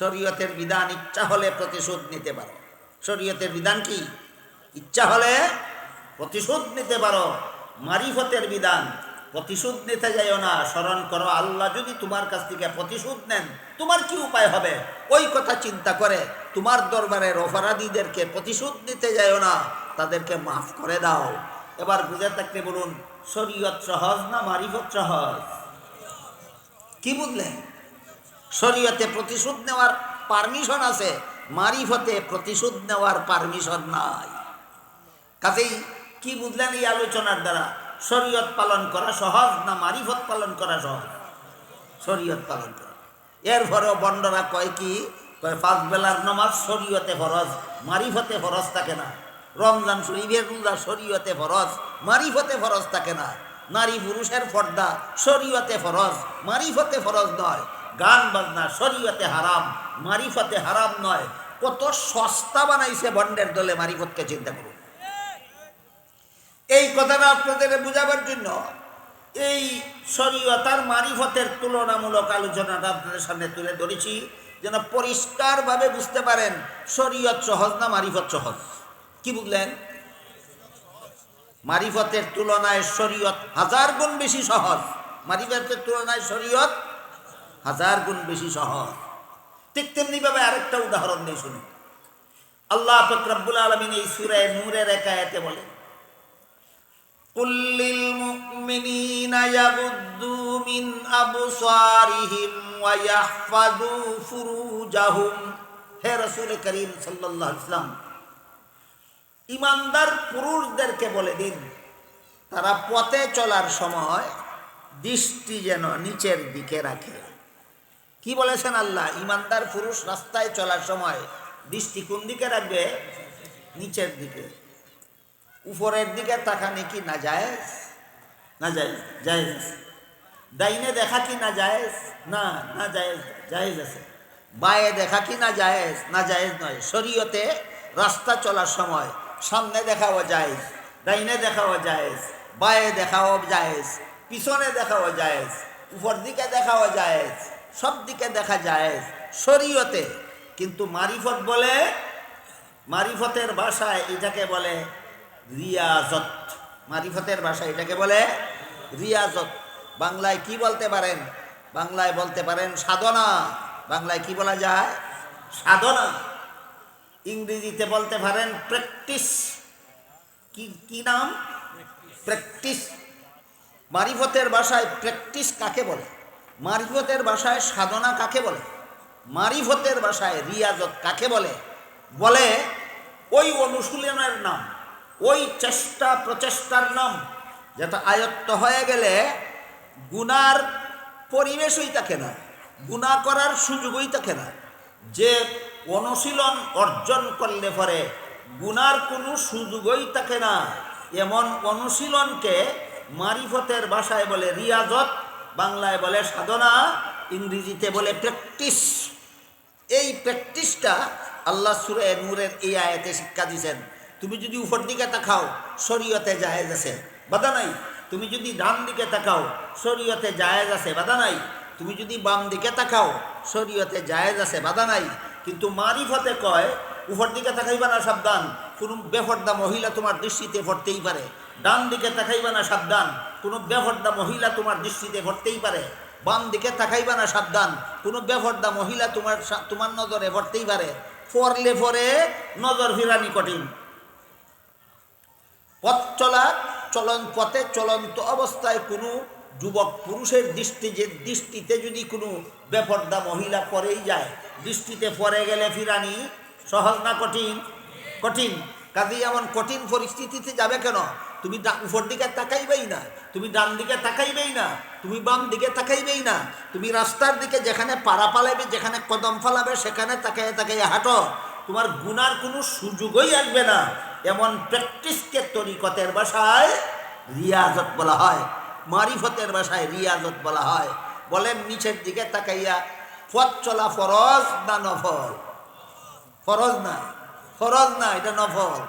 শরীয়তের বিধান ইচ্ছা হলে প্রতিশোধ নিতে পারো। শরীয়তের বিধান কি? ইচ্ছা হলে প্রতিশোধ নিতে পারো। মারিফতের বিধান, প্রতিশোধ নিতে যাইও না। স্মরণ করো, আল্লাহ যদি তোমার কাছ থেকে প্রতিশোধ নেন, তোমার কি উপায় হবে? ওই কথা চিন্তা করে তোমার দরবারের অপরাধীদেরকে প্রতিশোধ নিতে যাইও না। তাদেরকে মাফ করে দাও। এবার বুঝে থাকতে বলুন, শরীয়ত সহজ না মারিফত সহজ? কি বুঝলেন? শরীয়তে প্রতিশোধ নেওয়ার পারমিশন আছে, মারিফতে প্রতিশোধ নেওয়ার পারমিশন নাই। কাজেই কি বুঝলেন এই আলোচনার দ্বারা? শরীয়ত পালন করা সহজ না মারিফত পালন করা সহজ? শরীয়ত পালন করা। এরপরেও বন্ডরা কয় কি? কয়, পাঁচ বেলার নমাজ শরীয়তে ফরজ, মারিফতে ফরজ থাকে না। রমজান শরীফের রোজা শরীয়তে ফরজ, মারিফতে ফরজ থাকে না। নারী পুরুষের পর্দা শরীয়তে ফরজ, মারিফতে ফরজ নয়। গান বাজনা, শরীয়তে হারাম, মারিফতে হারাম নয়। কত সস্তা বানাইছে বন্ডের দলে মারিফতকে চিন্তা করুন। এই কথাটা আপনাদের বুঝাবার জন্য এই শরীয়তার মারিফতের তুলনামূলক আলোচনাটা আপনাদের সামনে তুলে ধরেছি, যেন পরিষ্কারভাবে বুঝতে পারেন শরীয়ত সহজ না মারিফত সহজ। কি বুঝলেন? মারিফতের তুলনায় শরীয়ত হাজার গুণ বেশি সহজ। মারিফতের তুলনায় শরীয়ত হাজার গুণ বেশি সহজ। ঠিক তেমনিভাবে আরেকটা উদাহরণ দিয়ে শুনি। আল্লাহ ফকরাবুল আলমিন এই সুরে নূরের একায়াতে বলে কুল্লিল মুমিনিনা ইয়াগুদ্দু মিন আবসারিহিম ওয়া ইয়াহফাযু ফুরুজাহুম। হে রাসূল করিম সাল্লাল্লাহু আলাইহি সাল্লাম, ইমানদার পুরুষদেরকে বলে দিন, তারা পথে চলার সময় দৃষ্টি যেন নিচের দিকে রাখে। কি বলেছেন আল্লাহ? ইমানদার পুরুষ রাস্তায় চলার সময় দৃষ্টি কোন দিকে রাখবে? নিচের দিকে। উপরের দিকে তাকানি কি না যায় না যায় জায়েজ ডাইনে দেখা কি না জায়েজ? না না জায়েজ জায়েজ আছে। বায়ে দেখা কি না জায়েজ? না জায়েজ নয়। শরীয়তে রাস্তা চলার সময় সামনে দেখাও জায়েজ, ডাইনে দেখাও জায়েজ, বায়ে দেখাও জায়েজ, পিছনে দেখাও জায়েজ। উপর দিকে দেখাও যায় সব দিকে দেখা যায় শরীয়তে। কিন্তু মারিফত বলে, মারিফতের ভাষায় এটাকে বলে রিয়াজত। মারিফতের ভাষা এটাকে বলে রিয়াজত। বাংলায় কি বলতে পারেন? বাংলায় বলতে পারেন সাধনা। বাংলায় কি বলা যায়? সাধনা। ইংরেজিতে বলতে পারেন প্র্যাকটিস। কি কি নাম? প্র্যাকটিস। মারিফতের ভাষায় প্র্যাকটিস কাকে বলে? মারিফতের ভাষায় সাধনা কাকে বলে? মারিফতের ভাষায় রিয়াজত কাকে বলে? বলে ওই অনুশীলনের নাম, ওই চেষ্টা প্রচেষ্টার নাম, যেটা আয়ত্ত হয়ে গেলে গুনার পরিবেশই থাকে না গুণা করার সুযোগই থাকে না। যে অনুশীলন অর্জন করলে পরে গুনার কোনো সুযোগই থাকে না। এমন অনুশীলনকে মারিফতের ভাষায় বলে রিয়াজত, বাংলায় বলে সাধনা, ইংরেজিতে বলে প্র্যাকটিস। এই প্র্যাকটিসটা আল্লাহ সুরে নূরের এই আয়াতে শিক্ষা দিয়েছেন। তুমি যদি উপর দিকে তাকাও, শরীয়তে জায়েজ আছে, বাধা নাই। তুমি যদি ডান দিকে তাকাও, শরীয়তে জায়েজ আছে, বাধা নাই। তুমি যদি বাম দিকে তাকাও, শরীয়তে জায়েজ আছে, বাধা নাই। কিন্তু মারিফতে কয়, উপর দিকে তাকাইবা না, সাবধান। কোনো বেফর্দা মহিলা তোমার দৃষ্টিতে পড়তেই পারে। ডান দিকে তাকাইবা না সাবধান। কোনো বেফর্দা মহিলা তোমার দৃষ্টিতে পড়তেই পারে। বাম দিকে তাকাইবা না সাবধান। কোনো বেফর্দা মহিলা তোমার তোমার নজরে পড়তেই পারে। পড়লে পরে নজর ফিরানি কঠিন। পথ চলা, চলন পথে চলন্ত অবস্থায় কোনো যুবক পুরুষের দৃষ্টি যে, দৃষ্টিতে যদি কোনো বেপর্দা মহিলা পরেই যায়, দৃষ্টিতে পরে গেলে ফিরানি সহজ না কঠিন? কঠিন। কাজেই এমন কঠিন পরিস্থিতিতে যাবে কেন? তুমি উপর দিকে তাকাইবেই না। তুমি ডান দিকে তাকাইবেই না। তুমি বাম দিকে তাকাইবেই না। তুমি রাস্তার দিকে যেখানে পাড়া পালাবে যেখানে কদম ফালাবে, সেখানে তাকাইয়ে তাকাইয়া হাঁটো। তোমার গুনার কোনো সুযোগই আসবে না। এমন প্র্যাকটিসকে তরিকতের ভাষায় রিয়াজত বলা হয়। মারিফতের ভাষায় রিয়াজত বলা হয়। বলেন, নিচের দিকে তাকাইয়া, পথ চলা ফরজ না নফল? ফরজ না। ফরজ না, এটা নফল।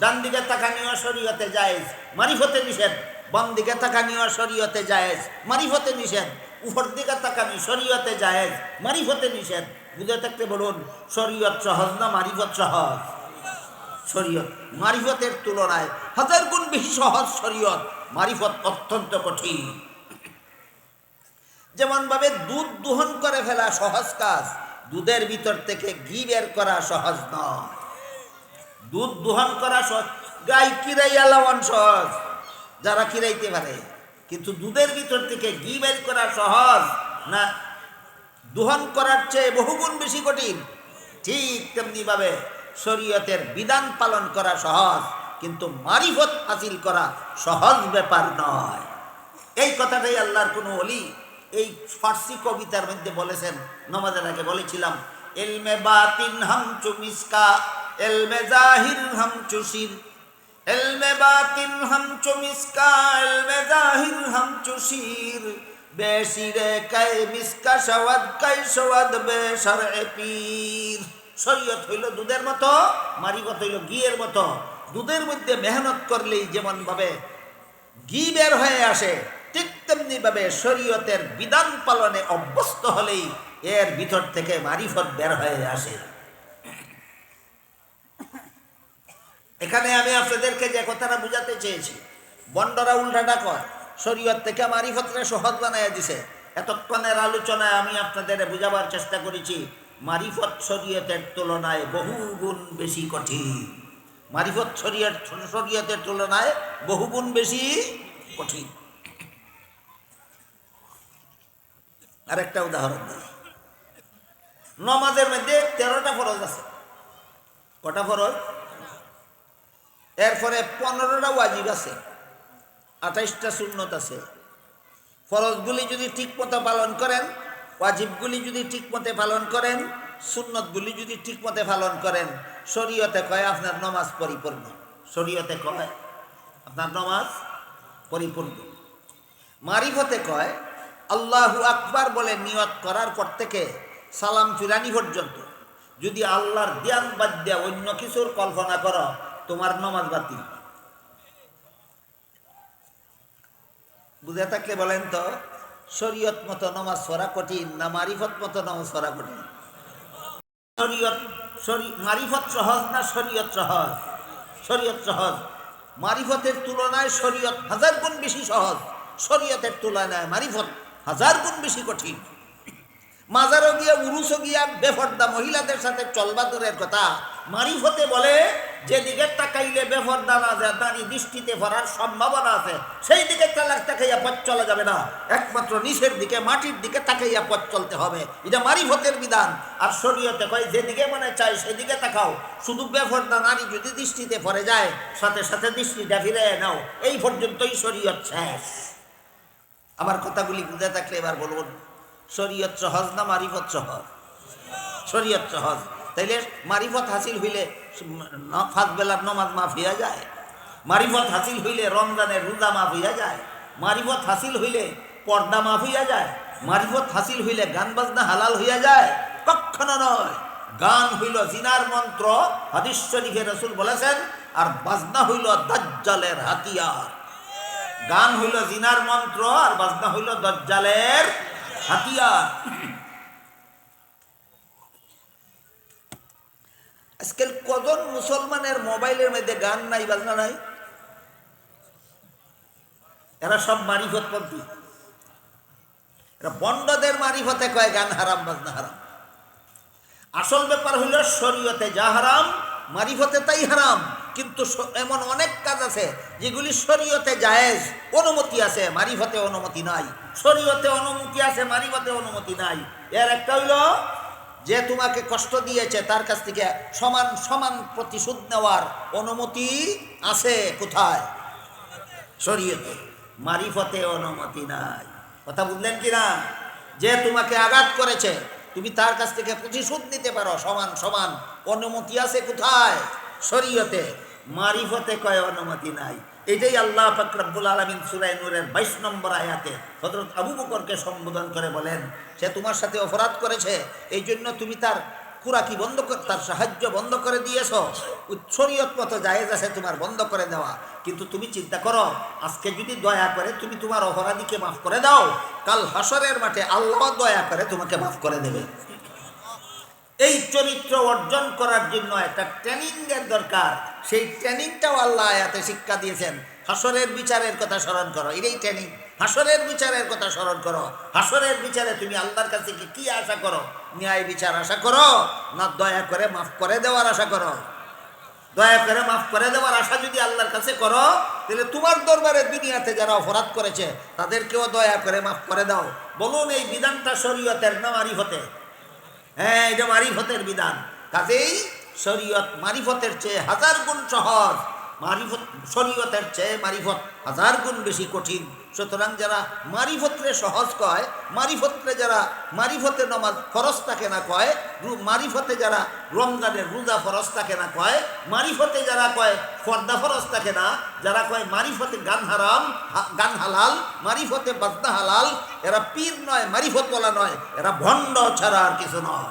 ডান দিকে তাকানিও শরীয়তে জায়েজ, মারিফতে নিষেধ। বাম দিকে তাকানিও শরীয়তে জায়েজ, মারিফতে নিষেধ। উপর দিকে তাকানি শরীয়তে জায়েজ, মারিফতে নিষেধ। বুঝে থাকতে বলুন, শরীয়ত সহজ না মারিফত সহজ? শরীয়ত মারিফতের তুলনায় হাজার গুণ বেশি সহজ শরীয়ত। মারিফত অত্যন্ত কঠিন। যেমন ভাবে দুধ দোহন করে ফেলা সহজ কাজ, দুধের ভিতর থেকে ঘি বের করা সহজ নয়। দুধ দোহন করা সহজ। গাই কিরাইয়া লাওয়ান সহজ। যারা কিরাইতে পারে। কিন্তু দুধের ভিতর থেকে ঘি বের করা সহজ না? দোহন করার চেয়ে বহুগুণ বেশি কঠিন। ঠিক তেমনি ভাবে শরীয়তের বিধান পালন করা সহজ, কিন্তু মারিফত হাসিল করা সহজ ব্যাপার নয়। এই কথাটাই আল্লাহর কোনো অলি এই ফার্সি কবিতার মধ্যে বলেছেন। নমাজের আগে বলেছিলাম এলমে বাতিন হাম চুমিসকা এলমে জাহির হাম চুসির এলমে বাতিন হাম চুমিসকা এলমে জাহির হাম চুসির বেশিরে কাই মিসকা, সওয়াদ কাই সওয়াদ বেশার পীর। শরীয়ত হইল দুধের মতো, মারিফত হইল ঘিয়ের মতো। দুধের মধ্যে মেহনত করলেই যেমন ভাবে ঘি বের হয়ে আসে, ঠিক তেমনি ভাবে শরীয়তের বিধান পালনে অভ্যস্ত হলেই এর ভিতর থেকে মারিফত বের হয়ে আসে। এখানে আমি আপনাদেরকে যে কথাটা বুঝাতে চেয়েছি, বন্ডরা উল্টাটা কর শরীয়ত থেকে মারিফতরা সহজ বানাইয়া দিছে। এতক্ষণের আলোচনায় আমি আপনাদের বুঝাবার চেষ্টা করেছি, মারিফত শরীয়তের তুলনায় বহু গুণ বেশি কঠিন। মারিফত শরীয়ত, শরীয়তের তুলনায় বহু গুণ বেশি কঠিন। আরেকটা উদাহরণ দিই। নমাজের মধ্যে তেরোটা ফরজ আছে। কটা ফরজ? এরপরে পনেরোটা ওয়াজিব আছে, আঠাইশটা সুন্নত আছে। ফরজগুলি যদি ঠিক মতো পালন করেন, ওয়াজিবগুলি যদি ঠিক মতে পালন করেন, সুন্নতগুলি যদি ঠিক মতে পালন করেন, শরীয়তে কয় আপনার নমাজ পরিপূর্ণ? শরীয়তে কয় আপনার নমাজ পরিপূর্ণ। মারিফতে কয়, আল্লাহু আকবার বলে নিয়ত করার পর থেকে সালাম ফিরানি পর্যন্ত। যদি আল্লাহর ধ্যান বাদ দেয়া অন্য কিছুর কল্পনা করো, তোমার নমাজ বাতিল। বুঝে থাকলে বলেন তো, শরীয়ত মতো নমাজ পড়া কঠিন না মারিফত মতো নমাজ পড়া কঠিন? শরীয়ত, শরী- মারিফত সহজ না শরীয়ত সহজ? শরীয়ত সহজ। মারিফতের তুলনায় শরীয়ত হাজার গুণ বেশি সহজ। শরীয়তের তুলনায় মারিফত হাজার গুণ বেশি কঠিন। মাজারও গিয়া, উরুসও গিয়া, বেফর্দা মহিলাদের সাথে চলবা দূরের কথা। মারিফতে বলে, যেদিকে তাকাইলে বেফর্দা না যায় দাঁড়ি দৃষ্টিতে ভরার সম্ভাবনা আছে। সেই দিকে চালাক তাকাইয়া পথ চলা যাবে না। একমাত্র নিচের দিকে, মাটির দিকে তাকাইয়া পথ চলতে হবে। এটা মারিফতের বিধান। আর শরীয়তে কয়, যেদিকে মনে চাই সেদিকে তাকাও। শুধু বেফর্দা নারী যদি দৃষ্টিতে ভরে যায়, সাথে সাথে দৃষ্টিটা ফিরে নাও। এই পর্যন্তই শরীয়ত শেষ। আমার কথাগুলি বুঝে থাকলে এবার বলুন শরীয়ত সহজ না মারিফত সহজ? শরীয়ত সহজ। তাইলে মারিফত হাসিল হইলে ফাঁস বেলার নমাজ মাফ হইয়া যায়। মারিফত হাসিল হইলে রমজানের রোজা মাফ হইয়া যায়। মারিফত হাসিল হইলে পর্দা মাফ হইয়া যায়। মারিফত হাসিল হইলে গান বাজনা হালাল হইয়া যায়। কখনো নয়। গান হইল জিনার মন্ত্র, হাদিস শরীফে রসুল বলেছেন, আর বাজনা হইল দাজ্জালের হাতিয়ার। গান হইল জিনার মন্ত্র, আর বাজনা হইল দজ্জালের হাতিয়ার। আজকাল কজন মুসলমানের মোবাইলের মধ্যে গান নাই, বাজনা নাই? এরা সব মারিফত পন্থী। এরা বন্ডদের মারিফতে কয় গান হারাম, বাজনা হারাম। আসল ব্যাপার হইল শরীয়তে যা হারাম, মারিফতে তাই হারাম। কিন্তু এমন অনেক কাজ আছে যেগুলি শরীয়তে জায়েজ, অনুমতি আছে, মারিফতে অনুমতি নাই। শরীয়তে অনুমতি আছে, মারিফতে অনুমতি নাই। এর একটা হইল যে তোমাকে কষ্ট দিয়েছে, তার কাছ থেকে সমান সমান প্রতিশোধ নেওয়ার অনুমতি আছে কোথায়? শরীয়তে। মারিফতে অনুমতি নাই। কথা বুঝলেন কি না? যে তোমাকে আঘাত করেছে, তুমি তার কাছ থেকে প্রতিশোধ নিতে পারো, সমান সমান। অনুমতি আছে কোথায়? শরীয়তে মারিফতে কয় অনুমতি নাই। এটাই আল্লাহ ফাকরাবুল আলমিন সুরাই নূরের বাইশ নম্বর আয়াতে হজরত আবু বকরকে সম্বোধন করে বলেন, সে তোমার সাথে অপরাধ করেছে এই জন্য তুমি তার কুরাকি বন্ধ করে তার সাহায্য বন্ধ করে দিয়েছ। শরীয়ত মতো জায়েজ আছে তোমার বন্ধ করে দেওয়া। কিন্তু তুমি চিন্তা করো, আজকে যদি দয়া করে তুমি তোমার অপরাধীকে মাফ করে দাও, কাল হাসরের মাঠে আল্লাহ দয়া করে তোমাকে মাফ করে দেবে। এই চরিত্র অর্জন করার জন্য একটা ট্রেনিংয়ের দরকার। সেই ট্রেনিংটাও আল্লাহ আয়াতে শিক্ষা দিয়েছেন। হাসরের বিচারের কথা স্মরণ করো। এটাই ট্রেনিং হাসরের বিচারের কথা স্মরণ করো। হাসরের বিচারে তুমি আল্লাহর কাছে কি কি আশা করো? ন্যায় বিচার আশা করো? না দয়া করে মাফ করে দেওয়ার আশা করো? দয়া করে মাফ করে দেওয়ার আশা যদি আল্লাহর কাছে করো, তাহলে তোমার দরবারে দুনিয়াতে যারা অপরাধ করেছে, তাদেরকেও দয়া করে মাফ করে দাও। বলুন এই বিধানটা শরীয়তের না মারিফতে হ্যাঁ এটা মারিফতের বিধান। কাজেই শরীয়ত মারিফতের চেয়ে হাজার গুণ সহজ। মারিফত, শরীয়তের চেয়ে মারিফত হাজার গুণ বেশি কঠিন। সুতরাং যারা মারিফতরে সহজ কয়, মারিফতরে যারা, মারিফতে নমাজ ফরজ থাকে না কয় মারিফতে যারা রমজানের রোজা ফরজ থাকে না কয়, মারিফতে যারা কয় ফর্দা ফরজ থাকে না যারা কয় মারিফতে গান হারাম গান হালাল, মারিফতে বাজনা হালাল, এরা পীর নয় মারিফত বলা নয়, এরা ভণ্ড ছাড়া আর কিছু নয়।